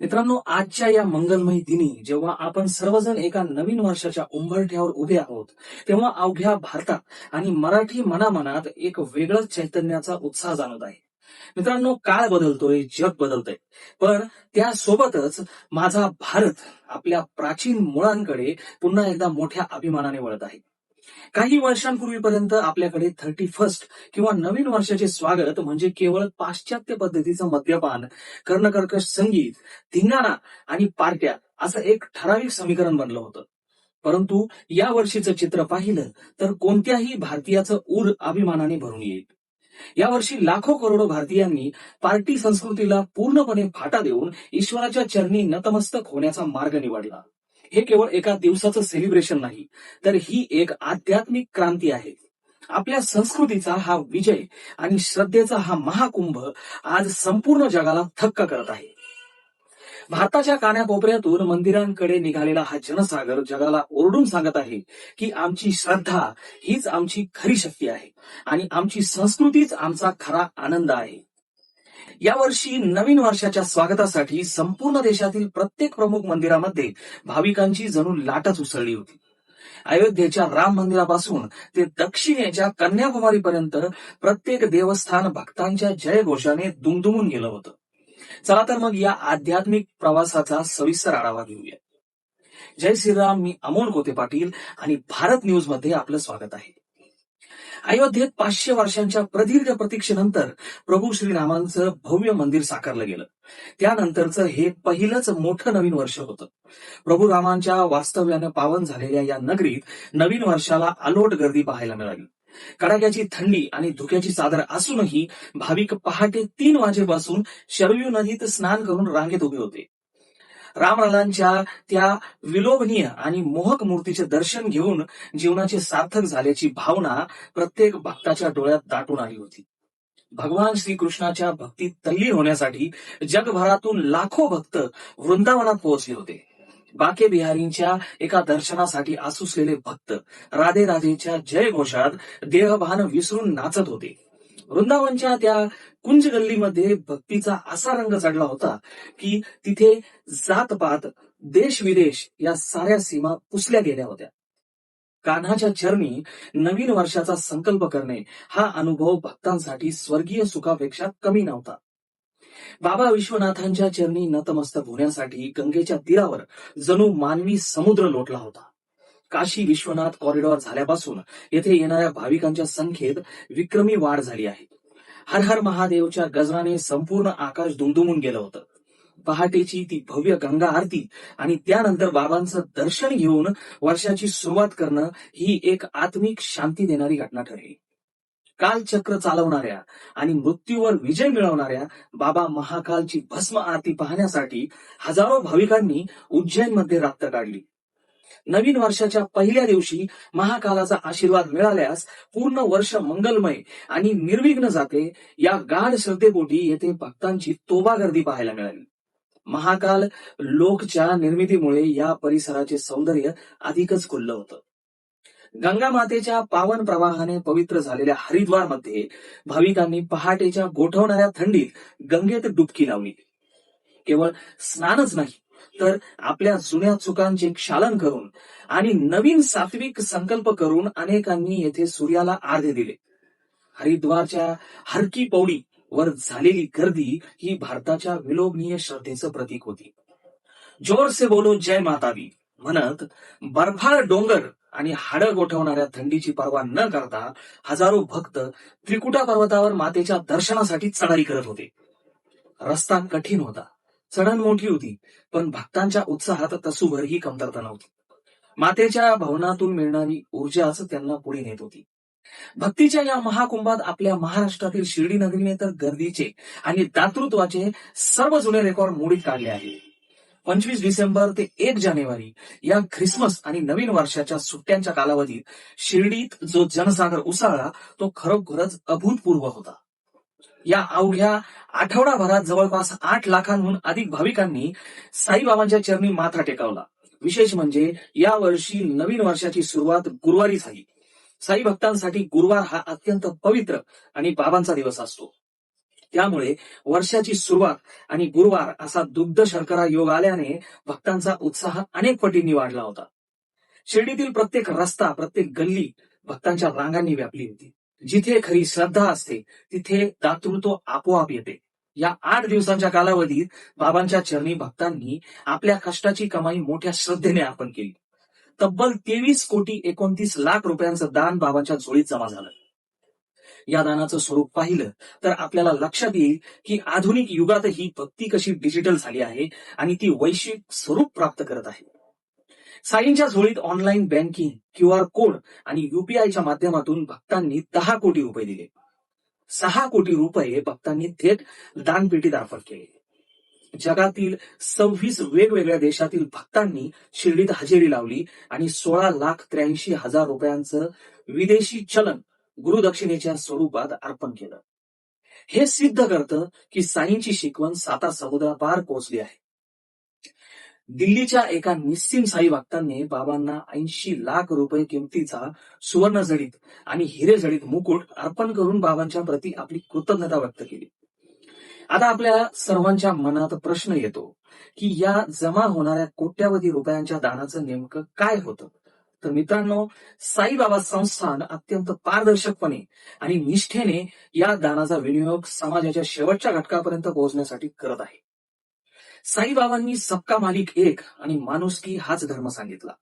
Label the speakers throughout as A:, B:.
A: मित्रांनो आजच्या या मंगलमय दिनी जेव्हा आपण सर्वजण एका नवीन वर्षाच्या उंबरठ्यावर उभे आहोत तेव्हा अवघ्या भारतात आणि मराठी मनामनात एक वेगळंच चैतन्याचा उत्साह जाणवत आहे. मित्रांनो काळ बदलतोय जग बदलतंय. पण त्यासोबतच माझा भारत आपल्या प्राचीन मुळांकडे पुन्हा एकदा मोठ्या अभिमानाने वळत आहे. काही वर्षांपूर्वीपर्यंत आपल्याकडे थर्टी फर्स्ट किंवा नवीन वर्षाचे स्वागत म्हणजे केवळ पाश्चात्य पद्धतीचं मद्यपान कर्णकर्कश संगीत धिंगाणा आणि पार्ट्या असं एक ठराविक समीकरण बनलं होतं. परंतु या वर्षीचं चित्र पाहिलं तर कोणत्याही भारतीयाचं ऊर अभिमानाने भरून येईल. यावर्षी लाखो करोडो भारतीयांनी पार्टी संस्कृतीला पूर्णपणे फाटा देऊन ईश्वराच्या चरणी नतमस्तक होण्याचा मार्ग निवडला. हे केवळ एका दिवसाचं सेलिब्रेशन नाही तर ही एक आध्यात्मिक क्रांती आहे. आपल्या संस्कृतीचा हा विजय आणि श्रद्धेचा हा महाकुंभ आज संपूर्ण जगाला थक्क करत आहे. भारताच्या कानाकोपऱ्यातून मंदिरांकडे निघालेला हा जनसागर जगाला ओरडून सांगत आहे की आमची श्रद्धा हीच आमची खरी शक्ती आहे आणि आमची संस्कृतीच आमचा खरा आनंद आहे. यावर्षी नवीन वर्षाच्या स्वागतासाठी संपूर्ण देशातील प्रत्येक प्रमुख मंदिरामध्ये भाविकांची जणू लाटच उसळली होती. अयोध्येच्या राम मंदिरापासून ते दक्षिणेच्या कन्याकुमारीपर्यंत प्रत्येक देवस्थान भक्तांच्या जयघोषाने दुमदुमून गेलं होतं. चला तर मग या आध्यात्मिक प्रवासाचा सविस्तर आढावा घेऊया. जय श्रीराम मी अमोल कोते पाटील आणि भारत न्यूजमध्ये आपलं स्वागत आहे. अयोध्येत पाचशे वर्षांच्या प्रदीर्घ प्रतीक्षेनंतर प्रभू श्रीरामांचं भव्य मंदिर साकारलं गेलं. त्यानंतरचं हे पहिलंच मोठं नवीन वर्ष होतं. प्रभू रामांच्या वास्तव्यानं पावन झालेल्या या नगरीत नवीन वर्षाला अलोट गर्दी पाहायला मिळाली. कडाक्याची थंडी आणि धुक्याची चादर असूनही भाविक पहाटे तीन वाजेपासून शरयू नदीत स्नान करून रांगेत उभे होते. रामलालांच्या त्या विलोभनीय आणि मोहक मूर्तीचे दर्शन घेऊन जीवनाचे सार्थक झाल्याची भावना प्रत्येक भक्ताच्या डोळ्यात दाटून आली होती. भगवान श्रीकृष्णाच्या भक्तीत तल्लीन होण्यासाठी जगभरातून लाखो भक्त वृंदावनात पोहोचले होते. बाके बिहारींच्या एका दर्शनासाठी आसुसलेले भक्त राधे राधेच्या जय घोषात देहभान विसरून नाचत होते. वृंदावनच्या त्या कुंज गल्लीमध्ये भक्तीचा असा रंग चढला होता की तिथे जातपात देश विदेश या साऱ्या सीमा पुसल्या गेल्या होत्या. कान्हाच्या चरणी नवीन वर्षाचा संकल्प करणे हा अनुभव भक्तांसाठी स्वर्गीय सुखापेक्षा कमी नव्हता. बाबा विश्वनाथांच्या चरणी नतमस्तक होण्यासाठी गंगेच्या तीरावर जणू मानवी समुद्र लोटला होता. काशी विश्वनाथ कॉरिडॉर झाल्यापासून येथे येणाऱ्या भाविकांच्या संख्येत विक्रमी वाढ झाली आहे. हर हर महादेवच्या गजराने संपूर्ण आकाश दुमदुमून गेलं होतं. पहाटेची ती भव्य गंगा आरती आणि त्यानंतर बाबांचं दर्शन घेऊन वर्षाची सुरुवात करणं ही एक आत्मिक शांती देणारी घटना ठरली. कालचक्र चालवणाऱ्या आणि मृत्यूवर विजय मिळवणाऱ्या बाबा महाकालची भस्म आरती पाहण्यासाठी हजारो भाविकांनी उज्जैनमध्ये रात्र काढली. नवीन वर्षाच्या पहिल्या दिवशी महाकालाचा आशीर्वाद मिळाल्यास पूर्ण वर्ष मंगलमय आणि निर्विघ्न जाते या गाढ श्रद्धेपोटी येथे भक्तांची तोबा गर्दी पाहायला मिळाली. महाकाल लोकच्या निर्मितीमुळे या परिसराचे सौंदर्य अधिकच खुल्लं होतं. गंगा मातेच्या पावन प्रवाहाने पवित्र झालेल्या हरिद्वारमध्ये भाविकांनी पहाटेच्या गोठवणाऱ्या थंडीत गंगेत डुबकी लावली. केवळ स्नानच नाही तर आपल्या जुन्या चुकांचे क्षालन करून आणि नवीन सात्विक संकल्प करून अनेकांनी येथे सूर्याला आर्धे दिले. हरिद्वारच्या हरकी पौडी वर झालेली गर्दी ही भारताच्या विलोभनीय श्रद्धेचं प्रतीक होती. जोर से बोलो जय मातावी म्हणत बर्फाळ डोंगर आणि हाडं गोठवणाऱ्या थंडीची पर्वा न करता हजारो भक्त त्रिकुटा पर्वतावर मातेच्या दर्शनासाठी चढाई करत होते. रस्ता कठीण होता. चढण मोठी होती पण भक्तांच्या उत्साहात तसूभरही कमतरता नव्हती. मातेच्या भवनातून मिळणारी ऊर्जाच त्यांना पुढे नेत होती. भक्तीच्या या महाकुंभात आपल्या महाराष्ट्रातील शिर्डी नगरीने तर गर्दीचे आणि दातृत्वाचे सर्व जुने रेकॉर्ड मोडीत काढले आहेत पंचवीस डिसेंबर ते एक जानेवारी या ख्रिसमस आणि नवीन वर्षाच्या सुट्ट्यांच्या कालावधीत शिर्डीत जो जनसागर उसळला तो खरोखरच अभूतपूर्व होता. या अवघ्या आठवडाभरात जवळपास आठ लाखांहून अधिक भाविकांनी साईबाबांच्या चरणी माथा टेकावला. विशेष म्हणजे या वर्षी नवीन वर्षाची सुरुवात गुरुवारी झाली. साई भक्तांसाठी गुरुवार हा अत्यंत पवित्र आणि बाबांचा दिवस असतो. त्यामुळे वर्षाची सुरुवात आणि गुरुवार असा दुग्ध शर्करा योग आल्याने भक्तांचा उत्साह अनेक पटींनी वाढला होता. शिर्डीतील प्रत्येक रस्ता प्रत्येक गल्ली भक्तांच्या रांगांनी व्यापली होती. जिथे खरी श्रद्धा असते तिथे दातृत्व आपोआप येते. या आठ दिवसांच्या कालावधीत बाबांच्या चरणी भक्तांनी आपल्या कष्टाची कमाई मोठ्या श्रद्धेने अर्पण केली. तब्बल तेवीस कोटी एकोणतीस लाख रुपयांचं दान बाबांच्या झोळीत जमा झालं. या दानाचं स्वरूप पाहिलं तर आपल्याला लक्षात येईल की आधुनिक युगातही भक्ती कशी डिजिटल झाली आहे आणि ती वैश्विक स्वरूप प्राप्त करत आहे. साईंच्या झोळीत online banking Q R code आणि युपीआयच्या माध्यमातून भक्तांनी दहा कोटी रुपये दिले. सहा कोटी रुपये भक्तांनी थेट दानपेटीत अर्पण केले. जगातील सव्वीस वेगवेगळ्या देशातील भक्तांनी शिर्डीत हजेरी लावली आणि सोळा लाख त्र्याऐंशी हजार रुपयांचं विदेशी चलन गुरुदक्षिणेच्या स्वरूपात अर्पण केलं. हे सिद्ध करतं की साईंची शिकवण साता समुद्रापार पोहोचली आहे. दिल्लीच्या एका निस्सिम साई भक्तांनी बाबांना ऐंशी लाख रुपये किमतीचा सुवर्ण जडीत आणि हिरे जडीत मुकुट अर्पण करून बाबांच्या प्रती आपली कृतज्ञता व्यक्त केली. आता आपल्या सर्वांच्या मनात प्रश्न येतो की या जमा होणाऱ्या कोट्यावधी रुपयांच्या दानाचं नेमकं काय होतं? तर मित्रांनो साईबाबा संस्थान अत्यंत पारदर्शकपणे आणि निष्ठेने या दानाचा विनियोग समाजाच्या शेवटच्या घटकापर्यंत पोहोचण्यासाठी करत आहे. साईबाबांनी सबका मालिक एक आणि माणुसकी हाच धर्म सांगितला.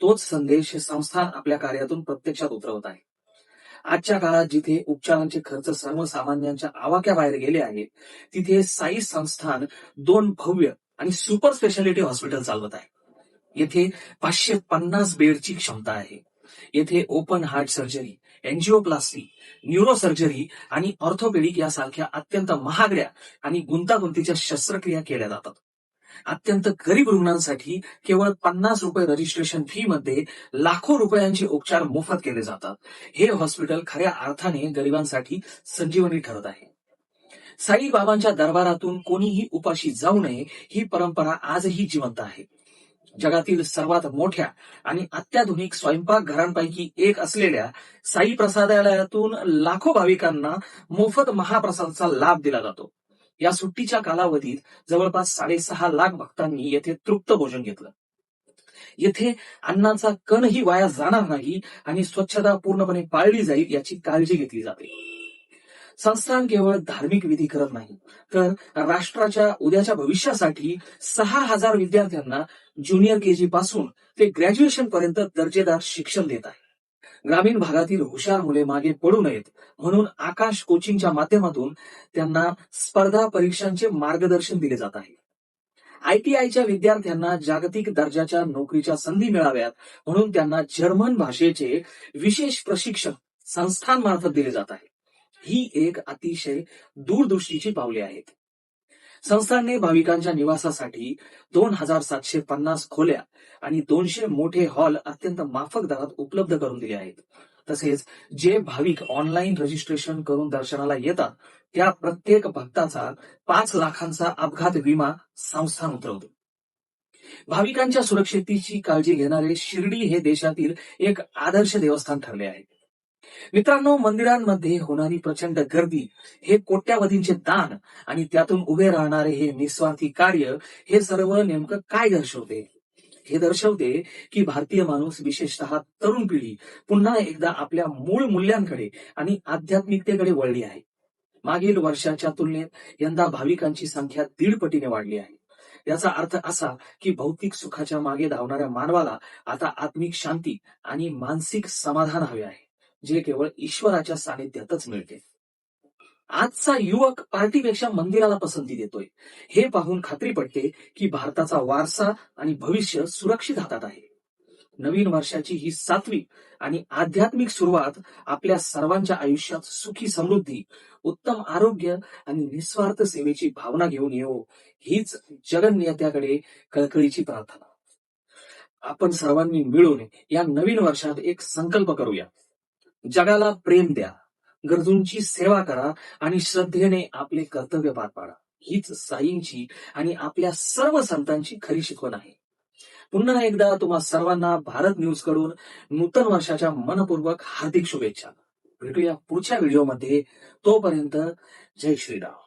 A: तोच संदेश हे संस्थान आपल्या कार्यातून प्रत्यक्षात उतरवत आहे. आजच्या काळात जिथे उपचारांचे खर्च सर्वसामान्यांच्या आवाक्याबाहेर गेले आहेत तिथे साई संस्थान दोन भव्य आणि सुपर स्पेशालिटी हॉस्पिटल चालवत आहे. येथे पाचशे पन्नास बेडची क्षमता आहे. येथे open heart surgery angioplasty neuro surgery आणि ऑर्थोपेडिक यासारख्या अत्यंत महागड्या आणि गुंतागुंतीच्या शस्त्रक्रिया केल्या जातात. अत्यंत गरीब रुग्णांसाठी केवळ पन्नास रुपये रजिस्ट्रेशन फी मध्ये लाखो रुपयांचे उपचार मोफत केले जातात. हे हॉस्पिटल खऱ्या अर्थाने गरिबांसाठी संजीवनी ठरत आहे. साई बाबांच्या दरबारातून कोणीही उपाशी जाऊ नये ही परंपरा आजही जिवंत आहे. जगातील सर्वात मोठ्या आणि अत्याधुनिक स्वयंपाक घरांपैकी एक असलेल्या साई प्रसादालयातून लाखो भाविकांना मोफत महाप्रसादाचा लाभ दिला जातो. या सुट्टीच्या कालावधीत जवळपास साडेसहा लाख भक्तांनी येथे तृप्त भोजन घेतलं. येथे अन्नाचा कणही वाया जाणार नाही आणि स्वच्छता पूर्णपणे पाळली जाईल याची काळजी घेतली जाते. संस्थान केवळ धार्मिक विधी करत नाही तर राष्ट्राच्या उद्याच्या भविष्यासाठी सहा हजार विद्यार्थ्यांना ज्युनियर केजी पासून ते ग्रॅज्युएशन पर्यंत दर्जेदार शिक्षण देत आहे. ग्रामीण भागातील हुशार मुले मागे पडू नयेत म्हणून आकाश कोचिंगच्या माध्यमातून त्यांना स्पर्धा परीक्षांचे मार्गदर्शन दिले जात आहे. आयटीआयच्या विद्यार्थ्यांना जागतिक दर्जाच्या नोकरीच्या संधी मिळाव्यात म्हणून त्यांना जर्मन भाषेचे विशेष प्रशिक्षण संस्थांमार्फत दिले जात आहे. ही एक अतिशय दूरदृष्टीची पावले आहेत. संस्थांनी भाविकांच्या निवासासाठी दोन हजार सातशे पन्नास खोल्या आणि दोनशे मोठे हॉल अत्यंत माफक दरात उपलब्ध करून दिले आहेत. तसेच जे भाविक ऑनलाईन रजिस्ट्रेशन करून दर्शनाला येतात त्या प्रत्येक भक्ताचा पाच लाखांचा अपघात विमा संस्थान उतरवते. भाविकांच्या सुरक्षितेची काळजी घेणारे शिर्डी हे देशातील एक आदर्श देवस्थान ठरले आहे. मित्रांनो मंदिरांमध्ये होणारी प्रचंड गर्दी हे कोट्यावधींचे दान आणि त्यातून उभे राहणारे हे निस्वार्थी कार्य हे सर्व नेमकं काय दर्शवते? हे दर्शवते की भारतीय माणूस विशेषतः तरुण पिढी पुन्हा एकदा आपल्या मूळ मूल्यांकडे आणि आध्यात्मिकतेकडे वळली आहे. मागील वर्षाच्या तुलनेत यंदा भाविकांची संख्या दीड पटीने वाढली आहे. याचा अर्थ असा की भौतिक सुखाच्या मागे धावणाऱ्या मानवाला आता आत्मिक शांती आणि मानसिक समाधान हवे आहे. जे केवळ ईश्वराच्या सानिध्यातच मिळते. आजचा युवक पार्टीपेक्षा मंदिराला पसंती देतोय. हे पाहून खात्री पडते की भारताचा वारसा आणि भविष्य सुरक्षित हातात आहे. नवीन वर्षाची ही सातवी आणि आध्यात्मिक सुरुवात आपल्या सर्वांच्या आयुष्यात सुखी समृद्धी उत्तम आरोग्य आणि निस्वार्थ सेवेची भावना घेऊन येऊ हीच जगन्नेत्याकडे कळकळीची प्रार्थना. आपण सर्वांनी मिळून या नवीन वर्षात एक संकल्प करूया. जगाला प्रेम द्या गरजूंची सेवा करा आणि श्रद्धेने आपले कर्तव्य पार पाडा. हीच साईंची आणि आपल्या सर्व संतांची खरी शिकवण आहे. पुन्हा एकदा तुम्हा सर्वांना भारत न्यूजकडून नूतन वर्षाच्या मनपूर्वक हार्दिक शुभेच्छा. भेटूया पुढच्या व्हिडिओमध्ये तोपर्यंत जय श्रीराम.